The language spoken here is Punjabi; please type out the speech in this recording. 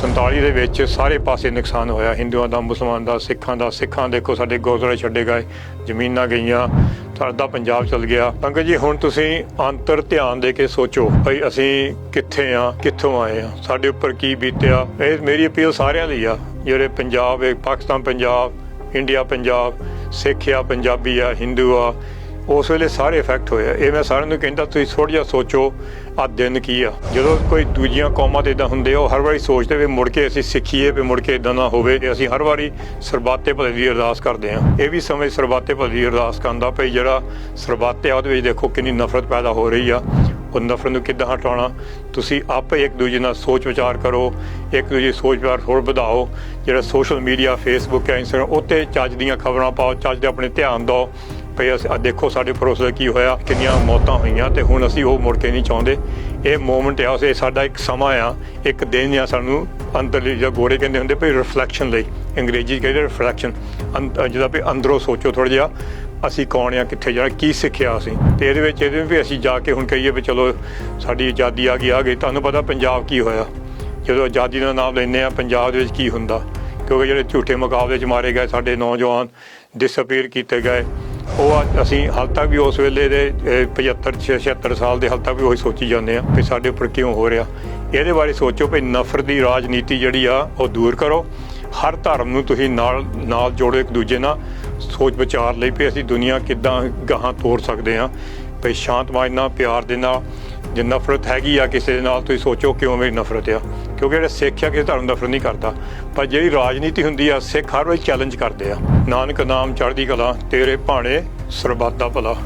47 ਦੇ ਵਿੱਚ ਸਾਰੇ ਪਾਸੇ ਨੁਕਸਾਨ ਹੋਇਆ। ਹਿੰਦੂਆਂ ਦਾ, ਮੁਸਲਮਾਨ ਦਾ, ਸਿੱਖਾਂ ਦਾ। ਸਿੱਖਾਂ ਦੇਖੋ, ਸਾਡੇ ਗੁਰਦੁਆਰੇ ਛੱਡੇ ਗਏ, ਜ਼ਮੀਨਾਂ ਗਈਆਂ ਸਾਡਾ ਪੰਜਾਬ ਚਲ ਗਿਆ। ਪੰਕਜ ਜੀ, ਹੁਣ ਤੁਸੀਂ ਅੰਤਰ ਧਿਆਨ ਦੇ ਕੇ ਸੋਚੋ ਭਈ ਅਸੀਂ ਕਿੱਥੇ ਆ, ਕਿੱਥੋਂ ਆਏ ਆ? ਸਾਡੇ ਉੱਪਰ ਕੀ ਬੀਤਿਆ? ਇਹ ਮੇਰੀ ਅਪੀਲ ਸਾਰਿਆਂ ਲਈ ਆ। ਜਿਹੜੇ ਪੰਜਾਬ ਪਾਕਿਸਤਾਨ ਪੰਜਾਬ, ਇੰਡੀਆ ਪੰਜਾਬ, ਸਿੱਖ ਆ, ਪੰਜਾਬੀ ਆ, ਹਿੰਦੂ ਆ ਉਸ ਵੇਲੇ ਸਾਰੇ ਇਫੈਕਟ ਹੋਏ ਆ। ਇਹ ਮੈਂ ਸਾਰਿਆਂ ਨੂੰ ਕਹਿੰਦਾ, ਤੁਸੀਂ ਥੋੜਾ ਜਿਹਾ ਸੋਚੋ ਆ ਦਿਨ ਕੀ ਆ? ਜਦੋਂ ਕੋਈ ਦੂਜੀਆਂ ਕੌਮਾਂ ਤੇ ਇਦਾਂ ਹੁੰਦੇ ਆ, ਉਹ ਹਰ ਵਾਰੀ ਸੋਚਦੇ ਵੀ ਮੁੜ ਕੇ ਅਸੀਂ ਸਿੱਖੀਏ ਵੀ ਮੁੜ ਕੇ ਇਦਾਂ ਨਾ ਹੋਵੇ ਤੇ ਅਸੀਂ ਹਰ ਵਾਰੀ ਸਰਬਾਤੇ ਭਲੇ ਦੀ ਅਰਦਾਸ ਕਰਦੇ ਆ ਇਹ ਵੀ ਸਮੇਂ ਸਰਬਾਤੇ ਭਲੇ ਦੀ ਅਰਦਾਸ ਕਰਦਾ ਭਈ ਜਿਹੜਾ ਸਰਬਾਤੇ ਆ, ਉਹਦੇ ਵਿੱਚ ਦੇਖੋ ਕਿੰਨੀ ਨਫ਼ਰਤ ਪੈਦਾ ਹੋ ਰਹੀ ਆ। ਉਹ ਨਫ਼ਰਤ ਨੂੰ ਕਿੱਦਾਂ ਹਟਾਉਣਾ? ਤੁਸੀਂ ਆਪੇ ਇੱਕ ਦੂਜੇ ਨਾਲ ਸੋਚ ਵਿਚਾਰ ਕਰੋ, ਇੱਕ ਦੂਜੇ ਦੀ ਸੋਚ ਵਿਚਾਰ ਹੋਰ ਵਧਾਓ। ਜਿਹੜਾ ਸੋਸ਼ਲ ਮੀਡੀਆ ਫੇਸਬੁੱਕ ਹੈ ਇੰਸਟਾਗ੍ਰਾਮ ਉੱਤੇ ਚੱਜ ਦੀਆਂ ਖਬਰਾਂ ਪਾਓ, ਚੱਜ ਦੇ ਆਪਣੇ ਧਿਆਨ ਦਿਓ। ਭਈ ਅਸੀਂ ਦੇਖੋ ਸਾਡੇ ਭਰੋਸੇ ਕੀ ਹੋਇਆ, ਕਿੰਨੀਆਂ ਮੌਤਾਂ ਹੋਈਆਂ ਤੇ ਹੁਣ ਅਸੀਂ ਉਹ ਮੁੜ ਕੇ ਨਹੀਂ ਚਾਹੁੰਦੇ। ਇਹ ਮੂਮੈਂਟ ਆ, ਇਹ ਸਾਡਾ ਇੱਕ ਸਮਾਂ ਆ, ਇੱਕ ਦਿਨ ਆ ਸਾਨੂੰ ਅੰਦਰਲੀ ਜਾਂ ਗੋਰੇ ਕਹਿੰਦੇ ਹੁੰਦੇ ਭਈ ਰਿਫਲੈਕਸ਼ਨ ਲਈ, ਅੰਗਰੇਜ਼ੀ ਕਹਿੰਦੇ ਰਿਫਲੈਕਸ਼ਨ ਜਿਹਦਾ ਵੀ ਅੰਦਰੋਂ ਸੋਚੋ ਥੋੜਾ ਜਿਹਾ, ਅਸੀਂ ਕੌਣ ਆ, ਕਿੱਥੇ ਜਾਣਾ ਕੀ ਸਿੱਖਿਆ ਅਸੀਂ। ਤੇ ਇਹਦੇ ਵਿੱਚ ਇਹਦੇ ਵੀ ਅਸੀਂ ਜਾ ਕੇ ਹੁਣ ਕਹੀਏ ਵੀ ਚਲੋ ਸਾਡੀ ਆਜ਼ਾਦੀ ਆ ਗਈ ਆ ਗਈ। ਤੁਹਾਨੂੰ ਪਤਾ ਪੰਜਾਬ ਕੀ ਹੋਇਆ। ਜਦੋਂ ਆਜ਼ਾਦੀ ਦਾ ਨਾਮ ਲੈਂਦੇ ਆ, ਪੰਜਾਬ ਦੇ ਵਿੱਚ ਕੀ ਹੁੰਦਾ? ਕਿਉਂਕਿ ਜਿਹੜੇ ਝੂਠੇ ਮੁਕਾਬਲੇ 'ਚ ਮਾਰੇ ਗਏ ਸਾਡੇ ਨੌਜਵਾਨ ਡਿਸਅਪੀਅਰ ਕੀਤੇ ਗਏ। ਉਹ ਅੱਜ ਅਸੀਂ ਹਾਲ ਤੱਕ ਵੀ ਉਸ ਵੇਲੇ ਦੇ ਅਹ, 75 76 ਸਾਲ ਦੇ ਹਾਲ ਤੱਕ ਵੀ ਉਹੀ ਸੋਚੀ ਜਾਂਦੇ ਆ ਵੀ ਸਾਡੇ ਉੱਪਰ ਕਿਉਂ ਹੋ ਰਿਹਾ। ਇਹਦੇ ਬਾਰੇ ਸੋਚੋ ਵੀ ਨਫ਼ਰਤ ਦੀ ਰਾਜਨੀਤੀ ਜਿਹੜੀ ਆ ਉਹ ਦੂਰ ਕਰੋ। ਹਰ ਧਰਮ ਨੂੰ ਤੁਸੀਂ ਨਾਲ ਨਾਲ ਜੋੜੋ ਇੱਕ ਦੂਜੇ ਨਾਲ। ਸੋਚ ਵਿਚਾਰ ਲਈ ਵੀ ਅਸੀਂ ਦੁਨੀਆ ਕਿੱਦਾਂ ਗਾਹਾਂ ਤੋਰ ਸਕਦੇ ਆ ਵੀ ਸ਼ਾਂਤਮਈ ਨਾਲ ਪਿਆਰ ਦੇ ਨਾਲ ਜੇ ਨਫ਼ਰਤ ਹੈਗੀ ਆ ਕਿਸੇ ਦੇ ਨਾਲ ਤੁਸੀਂ ਸੋਚੋ ਕਿਉਂ ਮੇਰੀ ਨਫ਼ਰਤ ਆ। ਕਿਉਂਕਿ ਜਿਹੜਾ ਸਿੱਖ ਆ, ਕਿਸੇ ਧਰਮ ਦਾ ਨਫ਼ਰਤ ਨਹੀਂ ਕਰਦਾ। ਪਰ ਜਿਹੜੀ ਰਾਜਨੀਤੀ ਹੁੰਦੀ ਆ, ਸਿੱਖ ਹਰ ਵੇਲੇ ਚੈਲੰਜ ਕਰਦੇ ਆ। ਨਾਨਕ ਨਾਮ ਚੜ੍ਹਦੀ ਕਲਾ, ਤੇਰੇ ਭਾਣੇ ਸਰਬੱਤ ਦਾ ਭਲਾ।